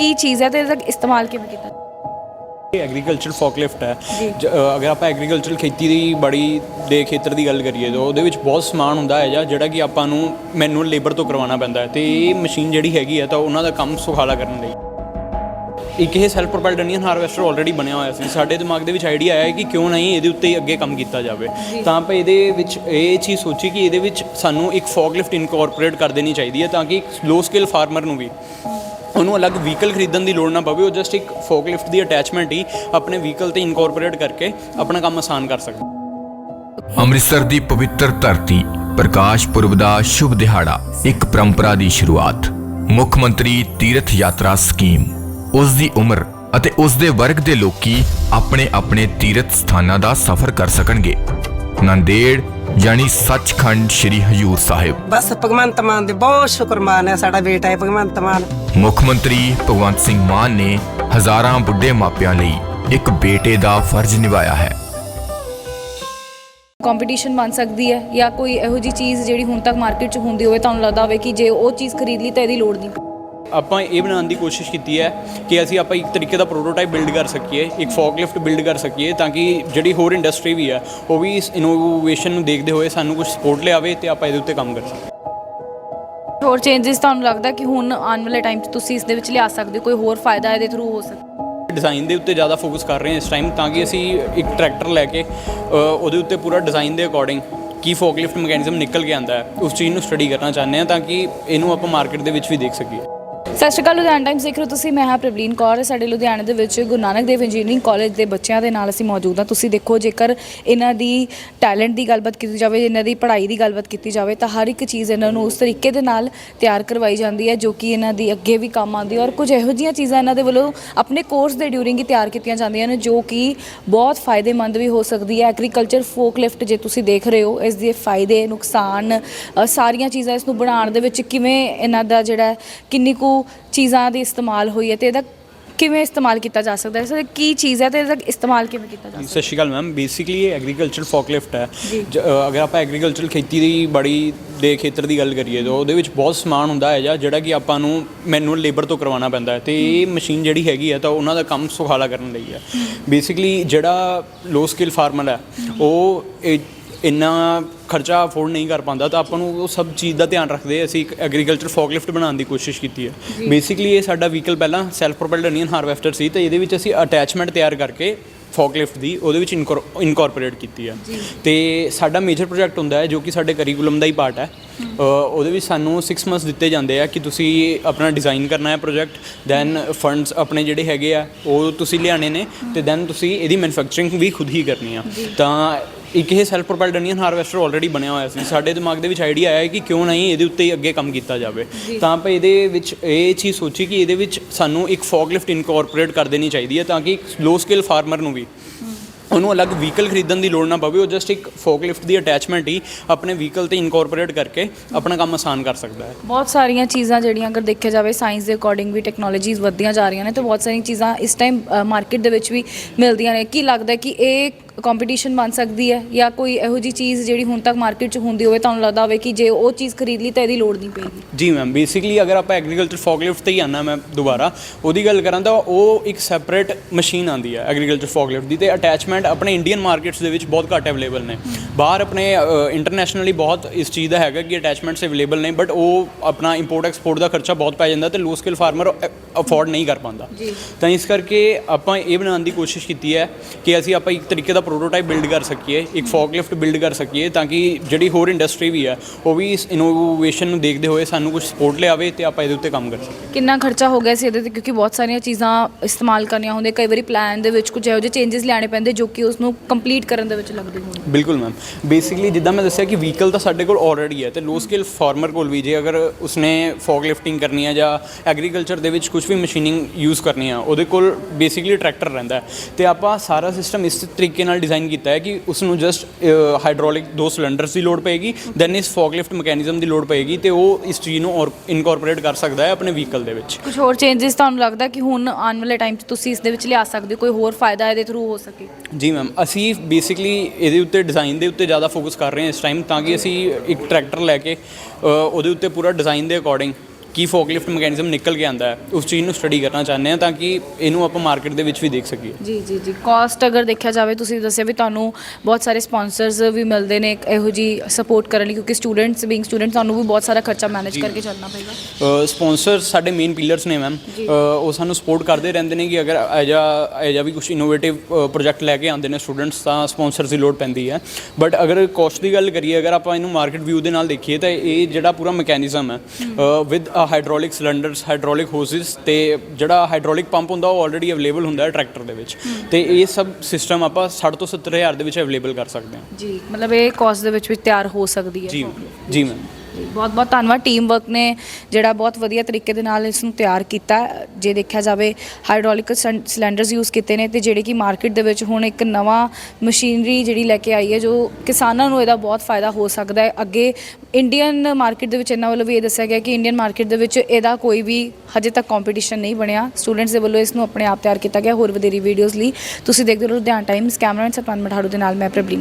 ਕੀ ਚੀਜ਼ ਹੈ ਤੇ ਇਹਦਾ ਇਸਤੇਮਾਲ ਕਿਵੇਂ ਕੀਤਾ? ਇਹ ਐਗਰੀਕਲਚਰ ਫੋਕਲਿਫਟ ਹੈ। ਜੀ। ਅ, ਅਗਰ ਆਪਾਂ ਐਗਰੀਕਲਚਰ ਖੇਤੀ ਦੀ ਬੜੀ ਦੇ ਖੇਤਰ ਦੀ ਗੱਲ ਕਰੀਏ ਤਾਂ ਉਹਦੇ ਵਿੱਚ ਬਹੁਤ ਸਮਾਨ ਹੁੰਦਾ ਹੈ ਜਾਂ ਜਿਹੜਾ ਕਿ ਆਪਾਂ ਨੂੰ ਮੈਨੂਅਲ ਲੇਬਰ ਤੋਂ ਕਰਵਾਉਣਾ ਪੈਂਦਾ ਹੈ। ਤੇ ਇਹ ਮਸ਼ੀਨ ਜਿਹੜੀ ਹੈਗੀ ਹੈ ਤਾਂ ਉਹਨਾਂ ਦਾ ਕੰਮ ਸੁਖਾਲਾ ਕਰਨ ਲਈ। ਇੱਕ ਇਹ self propelled Indian harvester already ਬਣਿਆ ਹੋਇਆ ਸੀ। ਸਾਡੇ ਦਿਮਾਗ ਦੇ ਵਿੱਚ ਆਈਡੀਆ ਆਇਆ ਕਿ ਕਿਉਂ ਨਹੀਂ ਇਹਦੇ ਉੱਤੇ ਹੀ ਅੱਗੇ ਕੰਮ ਕੀਤਾ ਜਾਵੇ। ਤਾਂ ਆਪਾਂ ਇਹਦੇ ਵਿੱਚ ਇਹ ਚੀਜ਼ ਸੋਚੀ ਕਿ ਇਹਦੇ ਵਿੱਚ ਸਾਨੂੰ ਇੱਕ ਫੋਗਲਿਫਟ ਇਨਕੋਰਪੋਰੇਟ ਕਰ ਦੇਣੀ ਚਾਹੀਦੀ ਹੈ ਤਾਂ ਕਿ ਲੋ ਸਕੇਲ ਫਾਰਮਰ ਨੂੰ ਵੀ। ਉਹਨੂੰ ਅਲੱਗ ਵਹੀਕਲ ਖਰੀਦਣ ਦੀ ਲੋੜ ਨਾ ਪਵੇ, ਉਹ ਜਸਟ ਇੱਕ ਫੋਗਲਿਫਟ ਦੀ ਅਟੈਚਮੈਂਟ ਹੀ ਆਪਣੇ ਵਹੀਕਲ ਤੇ ਇਨਕੋਰਪੋਰੇਟ ਕਰਕੇ ਆਪਣਾ ਕੰਮ ਆਸਾਨ ਕਰ ਸਕਦਾ। ਅੰਮ੍ਰਿਤਸਰ ਦੀ ਪਵਿੱਤਰ ਧਰਤੀ, ਪ੍ਰਕਾਸ਼ ਪੁਰਬ ਦਾ ਸ਼ੁਭ ਦਿਹਾੜਾ, ਇੱਕ ਪਰੰਪਰਾ ਦੀ ਸ਼ੁਰੂਆਤ। ਮੁੱਖ ਮੰਤਰੀ ਤੀਰਥ ਯਾਤਰਾ ਸਕੀਮ। ਉਸ ਦੀ ਉਮਰ ਅਤੇ ਉਸ ਦੇ ਵਰਗ ਦੇ ਲੋਕੀ ਆਪਣੇ ਆਪਣੇ ਤੀਰਥ ਸਥਾਨਾਂ ਦਾ ਸਫ਼ਰ ਕਰ ਸਕਣਗੇ। ਨੰਦੇੜ ਯਾਨੀ ਸੱਚਖੰਡ ਸ੍ਰੀ ਹਜੂਰ ਸਾਹਿਬ। ਬਸ ਭਗਵੰਤ ਮਾਨ ਦੇ ਬਹੁਤ ਸ਼ੁਕਰਮਾਨ ਹੈ ਸਾਡਾ ਬੇਟਾ ਹੈ ਭਗਵੰਤ ਮਾਨ। ਮੁੱਖ ਮੰਤਰੀ ਭਗਵੰਤ ਸਿੰਘ ਮਾਨ ਨੇ ਹਜ਼ਾਰਾਂ ਬੁੱਢੇ ਮਾਪਿਆਂ ਲਈ ਇੱਕ ਬੇਟੇ ਦਾ ਫਰਜ਼ ਨਿਭਾਇਆ ਹੈ। ਕੰਪੀਟੀਸ਼ਨ ਬਣ ਸਕਦੀ ਹੈ ਜਾਂ ਕੋਈ ਇਹੋ ਜੀ ਚੀਜ਼ ਜਿਹੜੀ ਹੁਣ ਤੱਕ ਮਾਰਕੀਟ 'ਚ ਹੁੰਦੀ ਹੋਵੇ ਤੁਹਾਨੂੰ ਲੱਗਦਾ ਹੋਵੇ ਕਿ ਜੇ ਉਹ ਚੀਜ਼ ਖਰੀਦ ਲਈ ਤਾਂ ਇਹਦੀ ਲੋੜ ਨਹੀਂ। ਆਪਾਂ ਇਹ ਬਣਾਉਣ ਦੀ ਕੋਸ਼ਿਸ਼ ਕੀਤੀ ਹੈ ਕਿ ਅਸੀਂ ਆਪਾਂ ਇੱਕ ਤਰੀਕੇ ਦਾ ਪ੍ਰੋਟੋਟਾਈਪ ਬਿਲਡ ਕਰ ਸਕੀਏ ਇੱਕ ਫੋਗਲਿਫਟ ਬਿਲਡ ਕਰ ਸਕੀਏ ਤਾਂ ਕਿ ਜਿਹੜੀ ਹੋਰ ਇੰਡਸਟਰੀ ਵੀ ਹੈ ਉਹ ਵੀ ਇਸ ਇਨੋਵੇਸ਼ਨ ਨੂੰ ਦੇਖਦੇ ਹੋਏ ਸਾਨੂੰ ਕੁਝ ਸਪੋਰਟ ਲਿਆਵੇ ਤੇ ਆਪਾਂ ਇਹਦੇ ਉੱਤੇ ਕੰਮ ਕਰ ਸਕੀਏ। ਹੋਰ ਚੇਂਜਸ ਤੁਹਾਨੂੰ ਲੱਗਦਾ ਕਿ ਹੁਣ ਆਉਣ ਵਾਲੇ ਟਾਈਮ 'ਚ ਤੁਸੀਂ ਇਸ ਦੇ ਵਿੱਚ ਲਿਆ ਸਕਦੇ ਹੋ? ਕੋਈ ਹੋਰ ਫਾਇਦਾ ਇਹਦੇ ਥਰੂ ਹੋ ਸਕਦਾ ਡਿਜ਼ਾਈਨ ਦੇ ਉੱਤੇ ਜ਼ਿਆਦਾ ਫੋਕਸ ਕਰ ਰਹੇ ਹਾਂ ਇਸ ਟਾਈਮ ਤਾਂ ਕਿ ਅਸੀਂ ਇੱਕ ਟਰੈਕਟਰ ਲੈ ਕੇ ਉਹਦੇ ਉੱਤੇ ਪੂਰਾ ਡਿਜ਼ਾਈਨ ਦੇ ਅਕੋਰਡਿੰਗ ਕੀ ਫੋਕਲਿਫਟ ਮੈਕੈਨਿਜ਼ਮ ਨਿਕਲ ਕੇ ਆਂਦਾ ਹੈ ਉਸ ਚੀਜ਼ ਨੂੰ ਸਟੱਡੀ ਕਰਨਾ ਚਾਹੁੰਦੇ ਹਾਂ ਤਾਂ ਕਿ ਇਹਨੂੰ ਆਪਾਂ ਮਾਰਕੀਟ ਦੇ ਵਿੱਚ ਵੀ ਦੇਖ ਸਕੀਏ। ਸਤਿ ਸ਼੍ਰੀ ਅਕਾਲ, ਲੁਧਿਆਣਾ ਟਾਈਮਸ ਦੇਖ ਰਹੇ ਹੋ ਤੁਸੀਂ। ਮੈਂ ਹਾਂ ਪ੍ਰਵਲੀਨ ਕੌਰ। ਸਾਡੇ ਲੁਧਿਆਣੇ ਦੇ ਵਿੱਚ ਗੁਰੂ ਨਾਨਕ ਦੇਵ ਇੰਜੀਨੀਅਰਿੰਗ ਕਾਲਜ ਦੇ ਬੱਚਿਆਂ ਦੇ ਨਾਲ ਅਸੀਂ ਮੌਜੂਦ ਹਾਂ। ਤੁਸੀਂ ਦੇਖੋ, ਜੇਕਰ ਇਹਨਾਂ ਦੀ ਟੈਲੈਂਟ ਦੀ ਗੱਲਬਾਤ ਕੀਤੀ ਜਾਵੇ, ਇਹਨਾਂ ਦੀ ਪੜ੍ਹਾਈ ਦੀ ਗੱਲਬਾਤ ਕੀਤੀ ਜਾਵੇ, ਤਾਂ ਹਰ ਇੱਕ ਚੀਜ਼ ਇਹਨਾਂ ਨੂੰ ਉਸ ਤਰੀਕੇ ਦੇ ਨਾਲ ਤਿਆਰ ਕਰਵਾਈ ਜਾਂਦੀ ਹੈ, ਜੋ ਕਿ ਇਹਨਾਂ ਦੀ ਅੱਗੇ ਵੀ ਕੰਮ ਆਉਂਦੀ ਹੈ। ਔਰ ਕੁਝ ਇਹੋ ਜਿਹੀਆਂ ਚੀਜ਼ਾਂ ਇਹਨਾਂ ਦੇ ਵੱਲੋਂ ਆਪਣੇ ਕੋਰਸ ਦੇ ਡਿਊਰਿੰਗ ਹੀ ਤਿਆਰ ਕੀਤੀਆਂ ਜਾਂਦੀਆਂ ਨੇ, ਜੋ ਕਿ ਬਹੁਤ ਫਾਇਦੇਮੰਦ ਵੀ ਹੋ ਸਕਦੀ ਹੈ। ਐਗਰੀਕਲਚਰ ਫੋਕ ਲਿਫਟ ਜੇ ਤੁਸੀਂ ਦੇਖ ਰਹੇ ਹੋ, ਇਸ ਦੇ ਫਾਇਦੇ, ਨੁਕਸਾਨ ਸਾਰੀਆਂ ਚੀਜ਼ਾਂ ਇਸ ਨੂੰ ਬਣਾਉਣ ਦੇ ਵਿੱਚ ਕਿਵੇਂ ਇਹਨਾਂ ਦਾ ਜਿਹੜਾ ਕਿੰਨੀ ਕੁ ਚੀਜ਼ਾਂ ਦੀ ਇਸਤੇਮਾਲ ਹੋਈ ਹੈ ਤੇ ਇਹਦਾ ਕਿਵੇਂ ਇਸਤੇਮਾਲ ਕੀਤਾ ਜਾ ਸਕਦਾ ਹੈ? ਸਰ ਕੀ ਚੀਜ਼ ਹੈ ਤੇ ਇਹਦਾ ਇਸਤੇਮਾਲ ਕਿਵੇਂ ਕੀਤਾ ਜਾ ਸਕਦਾ ਸਤਿ ਸ਼੍ਰੀ ਅਕਾਲ ਮੈਮ ਬੇਸਿਕਲੀ ਇਹ ਐਗਰੀਕਲਚਰ ਫੋਕਲਿਫਟ ਹੈ। ਜੀ। ਅ, ਅਗਰ ਆਪਾਂ ਐਗਰੀਕਲਚਰ ਖੇਤੀ ਦੀ ਬੜੀ ਦੇ ਖੇਤਰ ਦੀ ਗੱਲ ਕਰੀਏ ਤਾਂ ਉਹਦੇ ਵਿੱਚ ਬਹੁਤ ਸਮਾਨ ਹੁੰਦਾ ਹੈ ਜਾਂ ਜਿਹੜਾ ਕਿ ਆਪਾਂ ਨੂੰ ਮੈਨੂਅਲ ਲੇਬਰ ਤੋਂ ਕਰਵਾਉਣਾ ਪੈਂਦਾ ਹੈ। ਤੇ ਇਹ ਮਸ਼ੀਨ ਜਿਹੜੀ ਹੈਗੀ ਹੈ ਤਾਂ ਉਹਨਾਂ ਦਾ ਕੰਮ ਸੁਖਾਲਾ ਕਰਨ ਲਈ ਹੈ। ਬੇਸਿਕਲੀ ਜਿਹੜਾ ਲੋ ਸਕਿੱਲ ਫਾਰਮਰ ਹੈ। ਉਹ ਇਹ ਇੰਨਾ ਖਰਚਾ ਅਫੋਰਡ ਨਹੀਂ ਕਰ ਪਾਉਂਦਾ ਤਾਂ ਆਪਾਂ ਨੂੰ ਉਹ ਸਭ ਚੀਜ਼ ਦਾ ਧਿਆਨ ਰੱਖਦੇ ਅਸੀਂ ਇੱਕ ਐਗਰੀਕਲਚਰ ਫੋਕਲਿਫਟ ਬਣਾਉਣ ਦੀ ਕੋਸ਼ਿਸ਼ ਕੀਤੀ ਹੈ। ਬੇਸਿਕਲੀ ਇਹ ਸਾਡਾ ਵਹੀਕਲ ਪਹਿਲਾਂ ਸੈਲਫ ਪ੍ਰੋਪੈਲਡ ਇੰਡੀਅਨ ਹਾਰਵੈਸਟਰ ਸੀ ਤੇ ਇਹਦੇ ਵਿੱਚ ਅਸੀਂ ਅਟੈਚਮੈਂਟ ਤਿਆਰ ਕਰਕੇ ਫੋਕਲਿਫਟ ਦੀ ਉਹਦੇ ਵਿੱਚ ਇਨਕੋਰਪੋਰੇਟ ਕੀਤੀ ਹੈ। ਤੇ ਸਾਡਾ ਮੇਜਰ ਪ੍ਰੋਜੈਕਟ ਹੁੰਦਾ ਹੈ ਜੋ ਕਿ ਸਾਡੇ ਕਰਿਕੂਲਮ ਦਾ ਹੀ ਪਾਰਟ ਹੈ। ਉਹਦੇ ਵਿੱਚ ਸਾਨੂੰ 6 ਮੰਥਸ ਦਿੱਤੇ ਜਾਂਦੇ ਆ ਕਿ ਤੁਸੀਂ ਆਪਣਾ ਡਿਜ਼ਾਈਨ ਕਰਨਾ ਹੈ ਪ੍ਰੋਜੈਕਟ ਦੈਨ ਫੰਡਸ ਆਪਣੇ ਜਿਹੜੇ ਹੈਗੇ ਆ ਉਹ ਤੁਸੀਂ ਲਿਆਣੇ ਨੇ ਤੇ ਦੈਨ ਤੁਸੀਂ ਇਹਦੀ ਮੈਨੂਫੈਕਚਰਿੰਗ ਵੀ ਖੁਦ ਹੀ ਕਰਨੀ ਆ। ਤਾਂ ਇੱਕ ਇਹ self propelled Indian harvester already ਬਣਿਆ ਹੋਇਆ ਸੀ। ਸਾਡੇ ਦਿਮਾਗ ਦੇ ਵਿੱਚ ਆਈਡੀਆ ਆਇਆ ਕਿ ਕਿਉਂ ਨਹੀਂ ਇਹਦੇ ਉੱਤੇ ਹੀ ਅੱਗੇ ਕੰਮ ਕੀਤਾ ਜਾਵੇ। ਤਾਂ ਆਪਾਂ ਇਹਦੇ ਵਿੱਚ ਇਹ ਚੀਜ਼ ਸੋਚੀ ਕਿ ਇਹਦੇ ਵਿੱਚ ਸਾਨੂੰ ਇੱਕ ਫੋਗਲਿਫਟ ਇਨਕੋਰਪੋਰੇਟ ਕਰ ਦੇਣੀ ਚਾਹੀਦੀ ਹੈ ਤਾਂ ਕਿ ਲੋ ਸਕੇਲ ਫਾਰਮਰ ਨੂੰ ਵੀ। ਉਹਨੂੰ ਅਲੱਗ ਵਹੀਕਲ ਖਰੀਦਣ ਦੀ ਲੋੜ ਨਾ ਪਵੇ, ਉਹ ਜਸਟ ਇੱਕ ਫੋਕਲਿਫਟ ਦੀ ਅਟੈਚਮੈਂਟ ਹੀ ਆਪਣੇ ਵਹੀਕਲ ਤੇ ਇਨਕੋਰਪੋਰੇਟ ਕਰਕੇ ਆਪਣਾ ਕੰਮ ਆਸਾਨ ਕਰ ਸਕਦਾ ਹੈ। ਬਹੁਤ ਸਾਰੀਆਂ ਚੀਜ਼ਾਂ ਜਿਹੜੀਆਂ ਅਗਰ ਦੇਖਿਆ ਜਾਵੇ ਸਾਇੰਸ ਦੇ ਅਕੋਰਡਿੰਗ ਵੀ ਟੈਕਨੋਲੋਜੀਜ਼ ਵੱਧਦੀਆਂ ਜਾ ਰਹੀਆਂ ਨੇ, ਤੇ ਬਹੁਤ ਸਾਰੀਆਂ ਚੀਜ਼ਾਂ ਇਸ ਟਾਈਮ ਮਾਰਕੀਟ ਦੇ ਵਿੱਚ ਵੀ ਮਿਲਦੀਆਂ ਨੇ। ਕੀ ਲੱਗਦਾ ਕਿ ਇਹ ਕੰਪੀਟੀਸ਼ਨ ਬਣ ਸਕਦੀ ਹੈ ਜਾਂ ਕੋਈ ਇਹੋ ਜੀ ਚੀਜ਼ ਜਿਹੜੀ ਹੁਣ ਤੱਕ ਮਾਰਕੀਟ 'ਚ ਹੁੰਦੀ ਹੋਵੇ ਤੁਹਾਨੂੰ ਲੱਗਦਾ ਹੋਵੇ ਕਿ ਜੇ ਉਹ ਚੀਜ਼ ਖਰੀਦ ਲਈ ਤਾਂ ਇਹਦੀ ਲੋੜ ਨਹੀਂ ਪਏਗੀ। ਜੀ ਮੈਮ ਬੇਸਿਕਲੀ ਅਗਰ ਆਪਾਂ ਐਗਰੀਕਲਚਰ ਫੋਗਲਿਫਟ ਤੇ ਹੀ ਆਨਾ ਮੈਂ ਦੁਬਾਰਾ ਉਹਦੀ ਗੱਲ ਕਰਾਂ ਤਾਂ ਉਹ ਇੱਕ ਸੈਪਰੇਟ ਮਸ਼ੀਨ ਆਂਦੀ ਹੈ ਐਗਰੀਕਲਚਰ ਫੋਗਲਿਫਟ ਦੀ ਤੇ ਅਟੈਚਮੈਂਟ ਆਪਣੇ ਇੰਡੀਅਨ ਮਾਰਕੀਟਸ ਦੇ ਵਿੱਚ ਬਹੁਤ ਘੱਟ ਅਵੇਲੇਬਲ ਨੇ। ਬਾਹਰ ਆਪਣੇ ਇੰਟਰਨੈਸ਼ਨਲੀ ਬਹੁਤ ਇਸ ਚੀਜ਼ ਦਾ ਹੈਗਾ ਕਿ ਅਟੈਚਮੈਂਟਸ ਅਵੇਲੇਬਲ ਨੇ ਬਟ ਉਹ ਆਪਣਾ ਇੰਪੋਰਟ ਐਕਸਪੋਰਟ ਦਾ ਖਰਚਾ ਬਹੁਤ ਪੈ ਜਾਂਦਾ ਤੇ ਲੋ ਸਕਿੱਲ ਫਾਰਮਰ ਅਫੋਰਡ ਨਹੀਂ ਕਰ ਪਾਉਂਦਾ। ਤਾਂ ਇਸ ਕਰਕੇ ਆਪਾਂ ਇਹ ਬਣਾਉਣ ਦੀ ਕੋਸ਼ਿਸ਼ ਕੀਤੀ ਹੈ ਕਿ ਅਸੀਂ ਆਪਾਂ ਇੱਕ ਤਰੀਕੇ ਦਾ ਪ੍ਰੋਟੋਟਾਈਪ ਬਿਲਡ ਕਰ ਸਕੀਏ ਇੱਕ ਫੋਗਲਿਫਟ ਬਿਲਡ ਕਰ ਸਕੀਏ ਤਾਂ ਕਿ ਜਿਹੜੀ ਹੋਰ ਇੰਡਸਟਰੀ ਵੀ ਹੈ ਉਹ ਵੀ ਇਸ ਇਨੋਵੇਸ਼ਨ ਨੂੰ ਦੇਖਦੇ ਹੋਏ ਸਾਨੂੰ ਕੁਝ ਸਪੋਰਟ ਲਿਆਵੇ ਤੇ ਆਪਾਂ ਇਹਦੇ ਉੱਤੇ ਕੰਮ ਕਰ ਸਕੀਏ। ਕਿੰਨਾ ਖਰਚਾ ਹੋ ਗਿਆ ਸੀ ਇਹਦੇ ਤੇ? ਕਿਉਂਕਿ ਬਹੁਤ ਸਾਰੀਆਂ ਚੀਜ਼ਾਂ ਇਸਤੇਮਾਲ ਕਰਨੀਆਂ ਹੁੰਦੀਆਂ ਕਈ ਵਾਰੀ ਪਲਾਨ ਦੇ ਵਿੱਚ ਕੁਝ ਇਹੋ ਜਿਹੇ ਚੇਂਜਸ ਲਿਆਣੇ ਪੈਂਦੇ ਜੋ ਕਿ ਉਸ ਨੂੰ ਕੰਪਲੀਟ ਕਰਨ ਦੇ ਵਿੱਚ ਲੱਗਦੇ ਹੋਣ। ਬਿਲਕੁਲ ਮੈਮ ਬੇਸਿਕਲੀ ਜਿੱਦਾਂ ਮੈਂ ਦੱਸਿਆ ਕਿ ਵਹੀਕਲ ਤਾਂ ਸਾਡੇ ਕੋਲ ਆਲਰੇਡੀ ਹੈ ਤੇ ਲੋ ਸਕਿੱਲ ਫਾਰਮਰ ਕੋਲ ਵੀ ਜੇ ਅਗਰ ਉਸਨੇ ਫੋਗ ਲਿਫਟਿੰਗ ਕਰਨੀ ਹੈ ਜਾਂ ਐਗਰੀਕਲਚਰ ਦੇ ਵਿੱਚ ਕੁਝ ਵੀ ਮਸ਼ੀਨਿੰਗ ਯੂਜ਼ ਕਰਨੀ ਆ ਉਹਦੇ ਕੋਲ ਬੇਸਿਕਲੀ ਟਰੈਕਟਰ ਰਹਿੰਦਾ ਤੇ ਆਪਾਂ ਸਾਰਾ ਸਿਸਟਮ ਇਸ ਤਰੀਕੇ ਨਾਲ ਡਿਜ਼ਾਈਨ ਕੀਤਾ ਹੈ ਕਿ ਉਸ ਨੂੰ ਜਸਟ ਹਾਈਡ੍ਰੋਲਿਕ ਦੋ ਸਿਲੰਡਰਸ ਦੀ ਲੋਡ ਪਏਗੀ ਦੈਨ ਇਸ ਫੋਗ ਲਿਫਟ ਮੈਕੈਨਿਜ਼ਮ ਦੀ ਲੋਡ ਪਏਗੀ ਤੇ ਉਹ ਇਸ ਚੀਜ਼ ਨੂੰ ਇਨਕੋਰਪੋਰੇਟ ਕਰ ਸਕਦਾ ਹੈ ਆਪਣੇ ਵਹੀਕਲ ਦੇ ਵਿੱਚ। ਕੁਝ ਹੋਰ ਚੇਂਜਸ ਤੁਹਾਨੂੰ ਲੱਗਦਾ ਕਿ ਹੁਣ ਆਉਣ ਵਾਲੇ ਟਾਈਮ 'ਚ ਤੁਸੀਂ ਇਸ ਦੇ ਵਿੱਚ ਲਿਆ ਸਕਦੇ ਹੋ? ਕੋਈ ਹੋਰ ਫਾਇਦਾ ਇਹਦੇ ਥਰੂ ਹੋ ਸਕੇ? ਜੀ ਮੈਮ ਅਸੀਂ ਬੇਸਿਕਲੀ ਇਹਦੇ ਉੱਤੇ ਡਿਜ਼ਾਈਨ ਦੇ ਉੱਤੇ ਜ਼ਿਆਦਾ ਫੋਕਸ ਕਰ ਰਹੇ ਹਾਂ ਇਸ ਟਾਈਮ ਤਾਂ ਕਿ ਅਸੀਂ ਇੱਕ ਟਰੈਕਟਰ ਲੈ ਕੇ ਉਹਦੇ ਉੱਤੇ ਪੂਰਾ ਡਿਜ਼ਾਈਨ ਦੇ ਅਕੋਰਡਿੰਗ ਕੀ ਫੋਕਲਿਫਟ ਮੈਕੈਨਿਜ਼ਮ ਨਿਕਲ ਕੇ ਆਂਦਾ ਹੈ ਉਸ ਚੀਜ਼ ਨੂੰ ਸਟੱਡੀ ਕਰਨਾ ਚਾਹੁੰਦੇ ਹਾਂ ਤਾਂ ਕਿ ਇਹਨੂੰ ਆਪਾਂ ਮਾਰਕੀਟ ਦੇ ਵਿੱਚ ਵੀ ਦੇਖ ਸਕੀਏ। ਜੀ ਜੀ ਜੀ। ਕਾਸਟ ਅਗਰ ਦੇਖਿਆ ਜਾਵੇ ਤੁਸੀਂ ਦੱਸਿਆ ਵੀ ਤੁਹਾਨੂੰ ਬਹੁਤ ਸਾਰੇ ਸਪਾਂਸਰਸ ਵੀ ਮਿਲਦੇ ਨੇ ਇਹੋ ਜੀ ਸਪੋਰਟ ਕਰਨ ਲਈ ਕਿਉਂਕਿ ਸਟੂਡੈਂਟਸ ਬੀਇੰਗ ਸਟੂਡੈਂਟ ਤੁਹਾਨੂੰ ਵੀ ਬਹੁਤ ਸਾਰਾ ਖਰਚਾ ਮੈਨੇਜ ਕਰਕੇ ਚੱਲਣਾ ਪਏਗਾ। ਸਪਾਂਸਰ ਸਾਡੇ ਮੇਨ ਪਿਲਰਸ ਨੇ ਮੈਮ ਉਹ ਸਾਨੂੰ ਸਪੋਰਟ ਕਰਦੇ ਰਹਿੰਦੇ ਨੇ ਕਿ ਅਗਰ ਐਜਾ ਐਜਾ ਵੀ ਕੁਝ ਇਨੋਵੇਟਿਵ ਪ੍ਰੋਜੈਕਟ ਲੈ ਕੇ ਆਉਂਦੇ ਨੇ ਸਟੂਡੈਂਟਸ ਤਾਂ ਸਪਾਂਸਰਸ ਦੀ ਲੋੜ ਪੈਂਦੀ ਹੈ। ਬਟ ਅਗਰ ਕਾਸਟ ਦੀ ਗੱਲ ਕਰੀਏ ਅਗਰ ਆਪਾਂ ਇਹਨੂੰ ਮਾਰਕੀਟ ਵਿਊ ਦੇ ਨਾਲ ਦੇਖੀਏ ਤਾਂ ਇਹ ਜਿਹੜਾ ਪੂਰਾ ਮੈਕੈਨਿਜ਼ਮ ਹੈ with hydraulic cylinders hydraulic hoses ਤੇ ਜਿਹੜਾ ਹਾਈਡ੍ਰੋਲਿਕ ਪੰਪ ਹੁੰਦਾ ਉਹ ਆਲਰੇਡੀ ਅਵੇਲੇਬਲ ਹੁੰਦਾ ਹੈ ਟਰੈਕਟਰ ਦੇ ਵਿੱਚ। ਤੇ ਇਹ ਸਭ ਸਿਸਟਮ ਆਪਾਂ 60 ਤੋਂ 70 ਹਜ਼ਾਰ ਦੇ ਵਿੱਚ ਅਵੇਲੇਬਲ ਕਰ ਸਕਦੇ ਹਾਂ। ਜੀ ਮਤਲਬ ਇਹ ਕਾਸਟ ਦੇ ਵਿੱਚ ਵੀ ਤਿਆਰ ਹੋ ਸਕਦੀ ਹੈ ਜੀ ਜੀ ਮੈਮ ਬਹੁਤ ਬਹੁਤ ਧੰਨਵਾਦ। ਟੀਮ ਵਰਕ ਨੇ ਜਿਹੜਾ ਬਹੁਤ ਵਧੀਆ ਤਰੀਕੇ ਦੇ ਨਾਲ ਇਸ ਨੂੰ ਤਿਆਰ ਕੀਤਾ। ਜੇ ਦੇਖਿਆ ਜਾਵੇ ਹਾਈਡ੍ਰੋਲਿਕ ਸਿਲੰਡਰਸ ਯੂਜ਼ ਕੀਤੇ ਨੇ ਤੇ ਜਿਹੜੇ ਕਿ ਮਾਰਕੀਟ ਦੇ ਵਿੱਚ ਹੁਣ ਇੱਕ ਨਵਾਂ ਮਸ਼ੀਨਰੀ ਜਿਹੜੀ ਲੈ ਕੇ ਆਈ ਹੈ, ਜੋ ਕਿਸਾਨਾਂ ਨੂੰ ਇਹਦਾ ਬਹੁਤ ਫਾਇਦਾ ਹੋ ਸਕਦਾ ਹੈ। ਅੱਗੇ ਇੰਡੀਅਨ ਮਾਰਕੀਟ ਦੇ ਵਿੱਚ ਇਹਨਾਂ ਵੱਲੋਂ ਵੀ ਇਹ ਦੱਸਿਆ ਗਿਆ ਕਿ ਇੰਡੀਅਨ ਮਾਰਕੀਟ ਦੇ ਵਿੱਚ ਇਹਦਾ ਕੋਈ ਵੀ ਹਜੇ ਤੱਕ ਕੰਪੀਟੀਸ਼ਨ ਨਹੀਂ ਬਣਿਆ। ਸਟੂਡੈਂਟਸ ਦੇ ਵੱਲੋਂ ਇਸ ਨੂੰ ਆਪਣੇ ਆਪ ਤਿਆਰ ਕੀਤਾ ਗਿਆ। ਹੋਰ ਵਧੇਰੀ ਵੀਡੀਓਜ਼ ਲਈ ਤੁਸੀਂ ਦੇਖਦੇ ਰਹੋ ਲੁਧਿਆਣਾ ਟਾਈਮਸ ਕੈਮਰਾਮੈਨ ਸਤਵੰਤ ਮਠਾੜੂ ਦੇ ਨਾਲ, ਮੈਂ ਪ੍ਰਬਲੀਨ